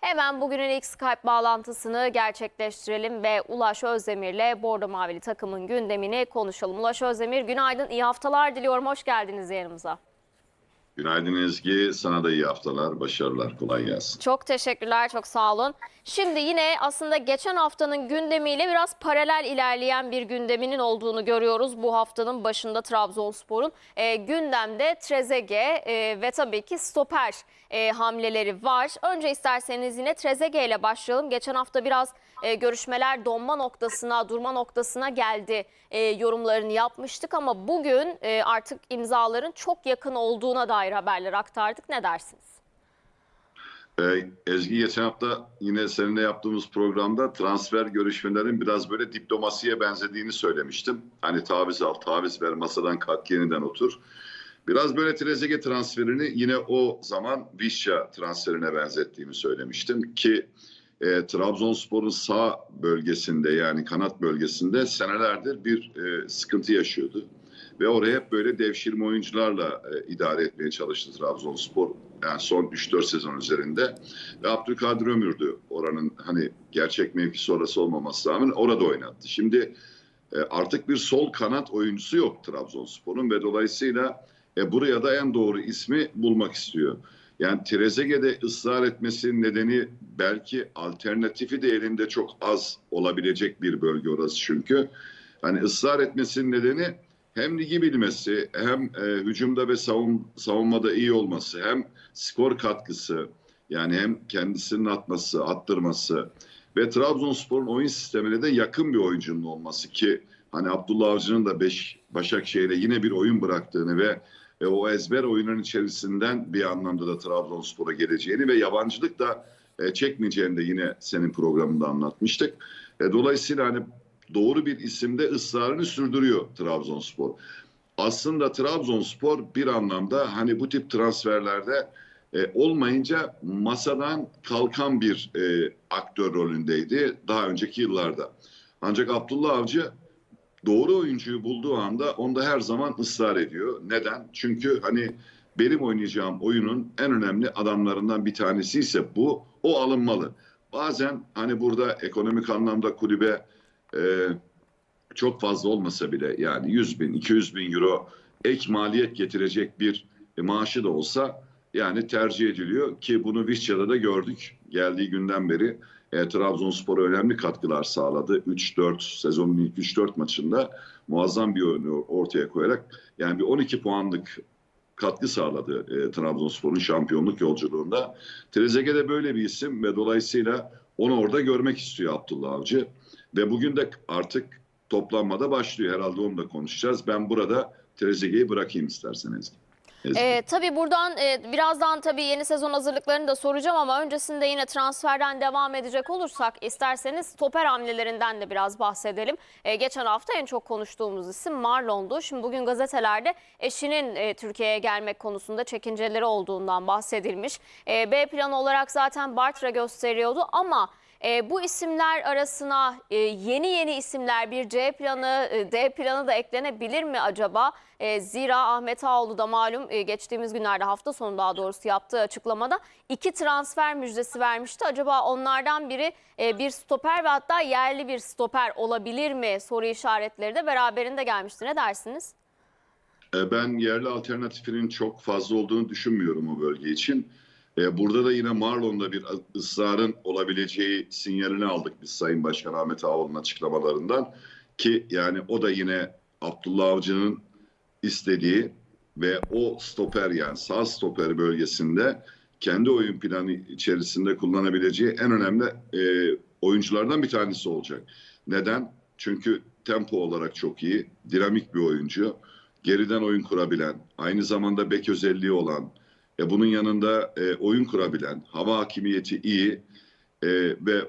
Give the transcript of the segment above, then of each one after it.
Hemen bugünün ilk Skype bağlantısını gerçekleştirelim ve Ulaş Özdemir'le Bordo Mavili takımın gündemini konuşalım. Ulaş Özdemir günaydın, iyi haftalar diliyorum. Hoş geldiniz yanımıza. Günaydın Ezgi. Sana da iyi haftalar, başarılar, kolay gelsin. Çok teşekkürler, çok sağ olun. Şimdi yine aslında geçen haftanın gündemiyle biraz paralel ilerleyen bir gündeminin olduğunu görüyoruz. Bu haftanın başında Trabzonspor'un e, gündemde Trezege e, ve tabii ki stoper e, hamleleri var. Önce isterseniz yine Trezege ile başlayalım. Geçen hafta biraz e, görüşmeler donma noktasına, durma noktasına geldi e, yorumlarını yapmıştık ama bugün e, artık imzaların çok yakın olduğuna dair haberler aktardık. Ne dersiniz? Ee, Ezgi geçen hafta yine seninle yaptığımız programda transfer görüşmelerin biraz böyle diplomasiye benzediğini söylemiştim. Hani taviz al, taviz ver, masadan kalk yeniden otur. Biraz böyle Trezeguet transferini yine o zaman Vişya transferine benzettiğimi söylemiştim ki e, Trabzonspor'un sağ bölgesinde yani kanat bölgesinde senelerdir bir e, sıkıntı yaşıyordu. Ve oraya hep böyle devşirme oyuncularla e, idare etmeye çalıştı Trabzonspor. Yani son 3-4 sezon üzerinde. Ve Abdülkadir Ömür'dü oranın hani gerçek mevkisi orası olmaması rağmen orada oynattı. Şimdi e, artık bir sol kanat oyuncusu yok Trabzonspor'un ve dolayısıyla e, buraya da en doğru ismi bulmak istiyor. Yani Trezeguet'e ısrar etmesinin nedeni belki alternatifi de elinde çok az olabilecek bir bölge orası çünkü. Hani ısrar etmesinin nedeni hem ligi bilmesi, hem e, hücumda ve savun, savunmada iyi olması, hem skor katkısı, yani hem kendisinin atması, attırması ve Trabzonspor'un oyun sistemine de yakın bir oyuncunun olması ki hani Abdullah Avcı'nın da beş, Başakşehir'e yine bir oyun bıraktığını ve e, o ezber oyunun içerisinden bir anlamda da Trabzonspor'a geleceğini ve yabancılık da e, çekmeyeceğini de yine senin programında anlatmıştık. E, dolayısıyla hani doğru bir isimde ısrarını sürdürüyor Trabzonspor. Aslında Trabzonspor bir anlamda hani bu tip transferlerde e, olmayınca masadan kalkan bir e, aktör rolündeydi daha önceki yıllarda. Ancak Abdullah Avcı doğru oyuncuyu bulduğu anda onda her zaman ısrar ediyor. Neden? Çünkü hani benim oynayacağım oyunun en önemli adamlarından bir tanesi ise bu. O alınmalı. Bazen hani burada ekonomik anlamda kulübe e, çok fazla olmasa bile yani 100 bin, 200 bin euro ek maliyet getirecek bir e, maaşı da olsa yani tercih ediliyor ki bunu Vişça'da da gördük. Geldiği günden beri e, Trabzonspor'a önemli katkılar sağladı. 3-4 sezonun ilk 3-4 maçında muazzam bir oyunu ortaya koyarak yani bir 12 puanlık katkı sağladı e, Trabzonspor'un şampiyonluk yolculuğunda. Trezeguet de böyle bir isim ve dolayısıyla onu orada görmek istiyor Abdullah Avcı. Ve bugün de artık toplanmada başlıyor. Herhalde onu da konuşacağız. Ben burada Trezeguet'i bırakayım istersen Ezgi. Ezgi. Ee, tabii buradan e, birazdan tabii yeni sezon hazırlıklarını da soracağım ama öncesinde yine transferden devam edecek olursak isterseniz stoper hamlelerinden de biraz bahsedelim. Ee, geçen hafta en çok konuştuğumuz isim Marlon'du. Şimdi bugün gazetelerde eşinin e, Türkiye'ye gelmek konusunda çekinceleri olduğundan bahsedilmiş. E, B planı olarak zaten Bartra gösteriyordu ama e, bu isimler arasına e, yeni yeni isimler bir C planı, e, D planı da eklenebilir mi acaba? E, zira Ahmet Ağoğlu da malum e, geçtiğimiz günlerde hafta sonu daha doğrusu yaptığı açıklamada iki transfer müjdesi vermişti. Acaba onlardan biri e, bir stoper ve hatta yerli bir stoper olabilir mi soru işaretleri de beraberinde gelmişti. Ne dersiniz? E, Ben yerli alternatifinin çok fazla olduğunu düşünmüyorum o bölge için. E, Burada da yine Marlon'da bir ısrarın olabileceği sinyalini aldık biz Sayın Başkan Ahmet Ağaoğlu'nun açıklamalarından. Ki yani o da yine Abdullah Avcı'nın istediği ve o stoper yani sağ stoper bölgesinde kendi oyun planı içerisinde kullanabileceği en önemli e, oyunculardan bir tanesi olacak. Neden? Çünkü tempo olarak çok iyi, dinamik bir oyuncu, geriden oyun kurabilen, aynı zamanda bek özelliği olan, e, bunun yanında e, oyun kurabilen, hava hakimiyeti iyi e, ve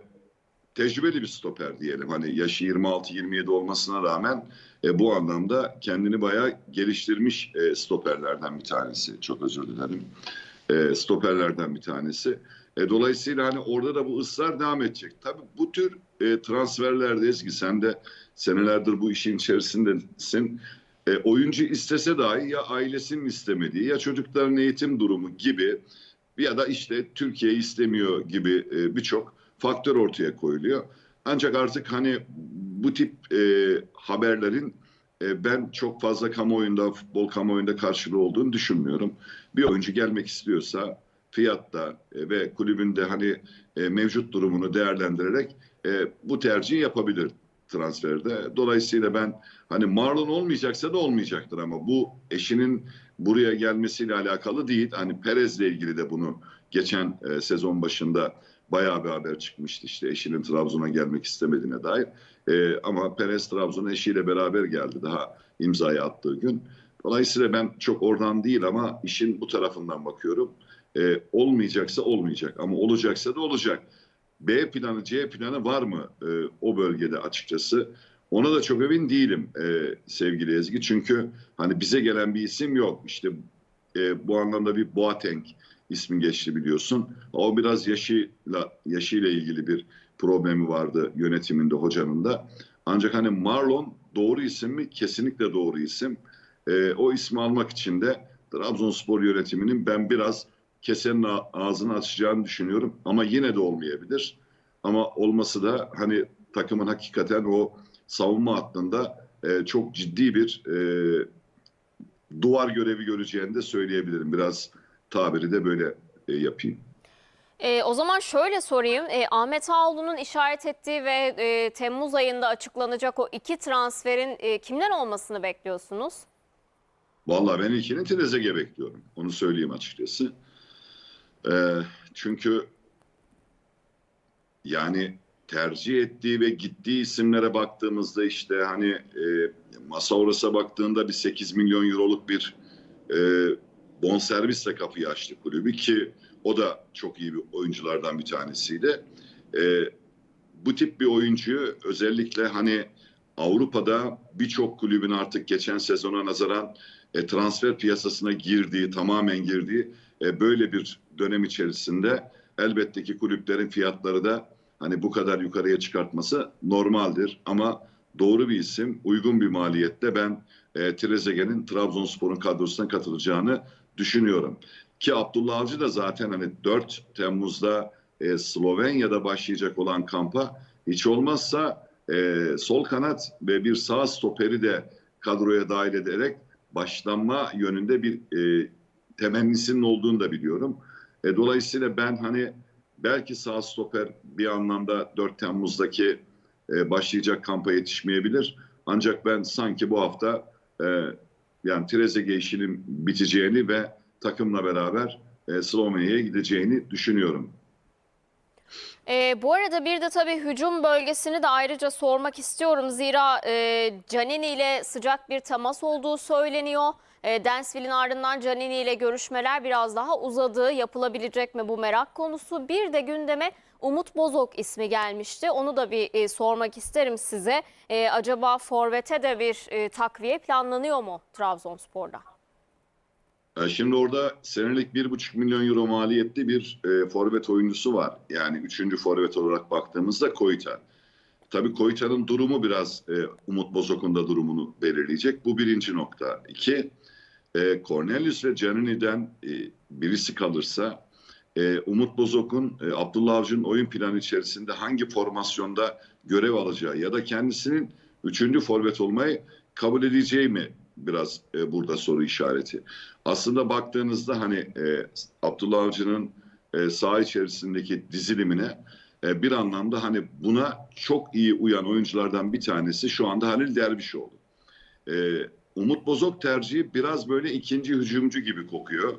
tecrübeli bir stoper diyelim. Hani yaşı 26-27 olmasına rağmen e, bu anlamda kendini bayağı geliştirmiş e, stoperlerden bir tanesi. Çok özür dilerim. E, stoperlerden bir tanesi. E, dolayısıyla hani orada da bu ısrar devam edecek. Tabii bu tür e, transferlerde Ezgi sen de senelerdir bu işin içerisindesin. E, oyuncu istese dahi ya ailesinin istemediği ya çocukların eğitim durumu gibi ya da işte Türkiye istemiyor gibi e, birçok faktör ortaya koyuluyor. Ancak artık hani bu tip e, haberlerin e, ben çok fazla kamuoyunda, futbol kamuoyunda karşılığı olduğunu düşünmüyorum. Bir oyuncu gelmek istiyorsa fiyatta e, ve kulübünde hani e, mevcut durumunu değerlendirerek e, bu tercihi yapabilir transferde. Dolayısıyla ben hani Marlon olmayacaksa da olmayacaktır ama bu eşinin buraya gelmesiyle alakalı değil. Hani Perez'le ilgili de bunu geçen e, sezon başında bayağı bir haber çıkmıştı işte eşinin Trabzon'a gelmek istemediğine dair. E, ama Perez Trabzon'a eşiyle beraber geldi daha imzayı attığı gün. Dolayısıyla ben çok oradan değil ama işin bu tarafından bakıyorum. E, olmayacaksa olmayacak ama olacaksa da olacak. B planı, C planı var mı e, o bölgede açıkçası? Ona da çok emin değilim e, sevgili Ezgi. Çünkü hani bize gelen bir isim yok. İşte e, bu anlamda bir Boateng ismi geçti biliyorsun. O biraz yaşıyla yaşıyla ilgili bir problemi vardı yönetiminde hocanın da. Ancak hani Marlon doğru isim mi? Kesinlikle doğru isim. E, o ismi almak için de Trabzonspor yönetiminin ben biraz kesenin ağzını açacağını düşünüyorum. Ama yine de olmayabilir. Ama olması da hani takımın hakikaten o savunma hattında e, çok ciddi bir e, duvar görevi göreceğini de söyleyebilirim. Biraz tabiri de böyle e, yapayım. E, o zaman şöyle sorayım. E, Ahmet Ağoğlu'nun işaret ettiği ve e, Temmuz ayında açıklanacak o iki transferin e, kimden olmasını bekliyorsunuz? Vallahi ben ilkini Trezeguet bekliyorum. Onu söyleyeyim açıkçası. Ee, çünkü yani tercih ettiği ve gittiği isimlere baktığımızda işte hani e, Masauras'a baktığında bir 8 milyon euroluk bir e, bonservisle kapıyı açtı kulübü ki o da çok iyi bir oyunculardan bir tanesiydi. E, bu tip bir oyuncuyu özellikle hani Avrupa'da birçok kulübün artık geçen sezona nazaran e, transfer piyasasına girdiği, tamamen girdiği e, böyle bir dönem içerisinde elbette ki kulüplerin fiyatları da hani bu kadar yukarıya çıkartması normaldir. Ama doğru bir isim, uygun bir maliyette ben e, Trezeguet'in Trabzonspor'un kadrosuna katılacağını düşünüyorum. Ki Abdullah Avcı da zaten hani 4 Temmuz'da e, Slovenya'da başlayacak olan kampa hiç olmazsa e, sol kanat ve bir sağ stoperi de kadroya dahil ederek başlanma yönünde bir e, temennisinin olduğunu da biliyorum. E, dolayısıyla ben hani belki sağ stoper bir anlamda 4 Temmuz'daki e, başlayacak kampa yetişmeyebilir. Ancak ben sanki bu hafta e, yani Trezeguet işinin biteceğini ve takımla beraber e, Slovenya'ya gideceğini düşünüyorum. E, bu arada bir de tabii hücum bölgesini de ayrıca sormak istiyorum. Zira e, Canini ile sıcak bir temas olduğu söyleniyor. E, Densville'in ardından Canini ile görüşmeler biraz daha uzadı. Yapılabilecek mi bu merak konusu? Bir de gündeme Umut Bozok ismi gelmişti. Onu da bir e, sormak isterim size. E, acaba Forvet'e de bir e, takviye planlanıyor mu Trabzonspor'da? E, Şimdi orada senelik 1,5 milyon euro maliyetli bir e, forvet oyuncusu var. Yani üçüncü forvet olarak baktığımızda Koyta. Tabii Koyta'nın durumu biraz e, Umut Bozok'un da durumunu belirleyecek. Bu birinci nokta. İki, e, Cornelius ve Canini'den e, birisi kalırsa e, Umut Bozok'un e, Abdullah Avcı'nın oyun planı içerisinde hangi formasyonda görev alacağı ya da kendisinin üçüncü forvet olmayı kabul edeceği mi biraz e, burada soru işareti. Aslında baktığınızda hani e, Abdullah Avcı'nın e, saha içerisindeki dizilimine e, bir anlamda hani buna çok iyi uyan oyunculardan bir tanesi şu anda Halil Dervişoğlu. E, Umut Bozok tercihi biraz böyle ikinci hücumcu gibi kokuyor.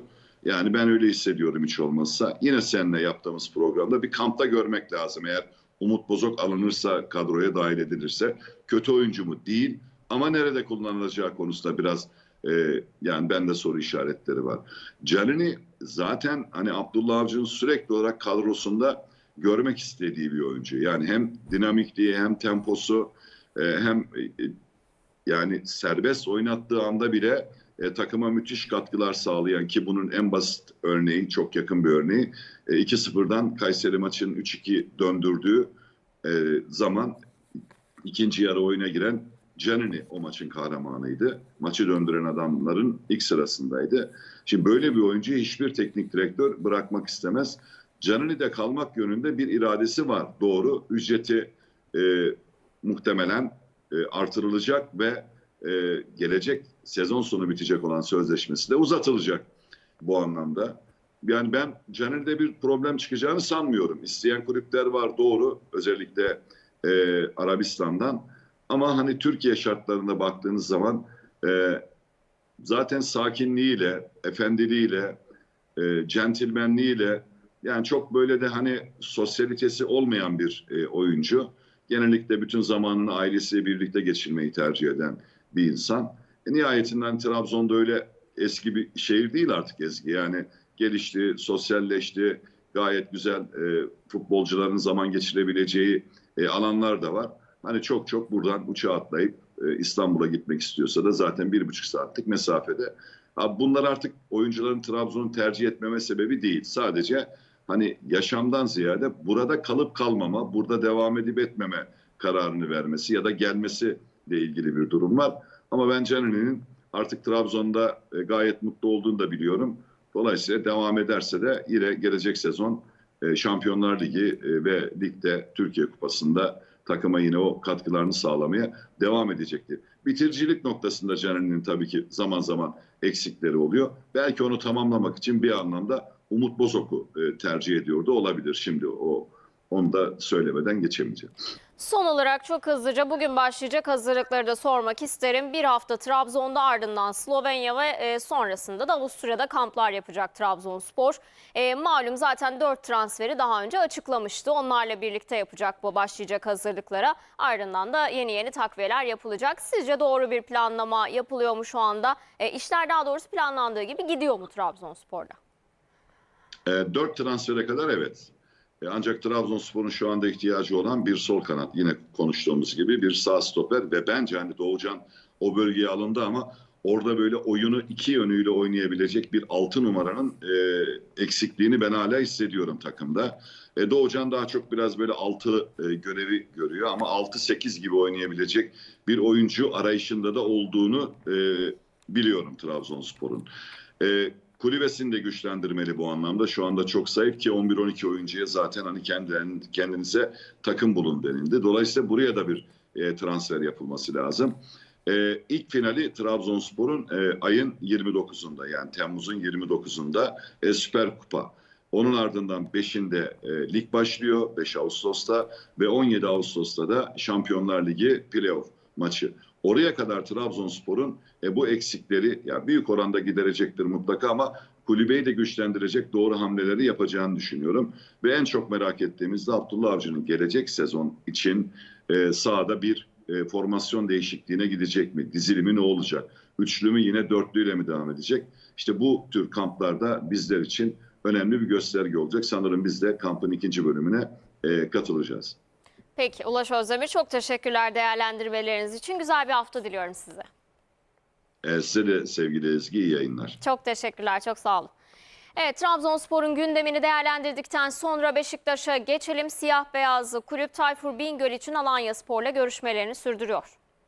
Yani ben öyle hissediyorum hiç olmazsa. Yine seninle yaptığımız programda bir kampta görmek lazım. Eğer Umut Bozok alınırsa, kadroya dahil edilirse kötü oyuncu mu? Değil. Ama nerede kullanılacağı konusunda biraz e, yani bende soru işaretleri var. Canini zaten hani Abdullah Avcı'nın sürekli olarak kadrosunda görmek istediği bir oyuncu. Yani hem dinamikliği hem temposu e, hem e, yani serbest oynattığı anda bile e, takıma müthiş katkılar sağlayan ki bunun en basit örneği çok yakın bir örneği e, 2-0'dan Kayseri maçının 3-2 döndürdüğü e, zaman ikinci yarı oyuna giren Canini o maçın kahramanıydı. Maçı döndüren adamların ilk sırasındaydı. Şimdi böyle bir oyuncuyu hiçbir teknik direktör bırakmak istemez. Canini'de kalmak yönünde bir iradesi var. Doğru. Ücreti e, muhtemelen e, artırılacak ve e, gelecek sezon sonu bitecek olan sözleşmesi de uzatılacak bu anlamda. Yani ben Caner'de bir problem çıkacağını sanmıyorum. İsteyen kulüpler var doğru özellikle e, Arabistan'dan. Ama hani Türkiye şartlarına baktığınız zaman e, zaten sakinliğiyle, efendiliğiyle, e, centilmenliğiyle yani çok böyle de hani sosyalitesi olmayan bir e, oyuncu. Genellikle bütün zamanını ailesiyle birlikte geçirmeyi tercih eden bir insan. E, nihayetinden Trabzon'da öyle eski bir şehir değil artık Ezgi. Yani gelişti, sosyalleşti, gayet güzel e, futbolcuların zaman geçirebileceği e, alanlar da var. Hani çok çok buradan uçağa atlayıp e, İstanbul'a gitmek istiyorsa da zaten bir buçuk saatlik mesafede. Ha, bunlar artık oyuncuların Trabzon'u tercih etmeme sebebi değil. Sadece hani yaşamdan ziyade burada kalıp kalmama, burada devam edip etmeme kararını vermesi ya da gelmesi ile ilgili bir durum var. Ama ben Canini'nin artık Trabzon'da e, gayet mutlu olduğunu da biliyorum. Dolayısıyla devam ederse de yine gelecek sezon e, Şampiyonlar Ligi e, ve ligde Türkiye Kupası'nda takıma yine o katkılarını sağlamaya devam edecektir. Bitiricilik noktasında Caner'in tabii ki zaman zaman eksikleri oluyor. Belki onu tamamlamak için bir anlamda Umut Bozok'u e, tercih ediyordu olabilir. Şimdi o onu da söylemeden geçemeyeceğim. Son olarak çok hızlıca bugün başlayacak hazırlıkları da sormak isterim. Bir hafta Trabzon'da ardından Slovenya ve e, sonrasında da Avusturya'da kamplar yapacak Trabzonspor. E, malum zaten 4 transferi daha önce açıklamıştı. Onlarla birlikte yapacak bu başlayacak hazırlıklara. Ardından da yeni yeni takviyeler yapılacak. Sizce doğru bir planlama yapılıyor mu şu anda? E, işler daha doğrusu planlandığı gibi gidiyor mu Trabzonspor'da? E, dört transfere kadar evet. E, ancak Trabzonspor'un şu anda ihtiyacı olan bir sol kanat. Yine konuştuğumuz gibi bir sağ stoper ve bence hani Doğucan o bölgeye alındı ama orada böyle oyunu iki yönüyle oynayabilecek bir altı numaranın e, eksikliğini ben hala hissediyorum takımda. E, Doğucan daha çok biraz böyle altı e, görevi görüyor ama 6-8 gibi oynayabilecek bir oyuncu arayışında da olduğunu e, biliyorum Trabzonspor'un. E, Kulübesini de güçlendirmeli bu anlamda. Şu anda çok zayıf ki 11-12 oyuncuya zaten hani kendilerin, kendinize takım bulun denildi. Dolayısıyla buraya da bir e, transfer yapılması lazım. E, ilk finali Trabzonspor'un e, ayın 29'unda yani Temmuz'un 29'unda e, Süper Kupa. Onun ardından 5'inde e, lig başlıyor 5 Ağustos'ta ve 17 Ağustos'ta da Şampiyonlar Ligi playoff maçı. Oraya kadar Trabzonspor'un e, bu eksikleri ya büyük oranda giderecektir mutlaka ama kulübeyi de güçlendirecek doğru hamleleri yapacağını düşünüyorum. Ve en çok merak ettiğimiz de Abdullah Avcı'nın gelecek sezon için e, sahada bir e, formasyon değişikliğine gidecek mi? Dizilimi ne olacak? Üçlü mü yine dörtlüyle mi devam edecek? İşte bu tür kamplarda bizler için önemli bir gösterge olacak. Sanırım biz de kampın ikinci bölümüne e, katılacağız. Peki Ulaş Özdemir çok teşekkürler değerlendirmeleriniz için. Güzel bir hafta diliyorum size. E, size de sevgili Ezgi iyi yayınlar. Çok teşekkürler, çok sağ olun. Evet, Trabzonspor'un gündemini değerlendirdikten sonra Beşiktaş'a geçelim. Siyah beyazlı kulüp Tayfur Bingöl için Alanya Spor'la görüşmelerini sürdürüyor.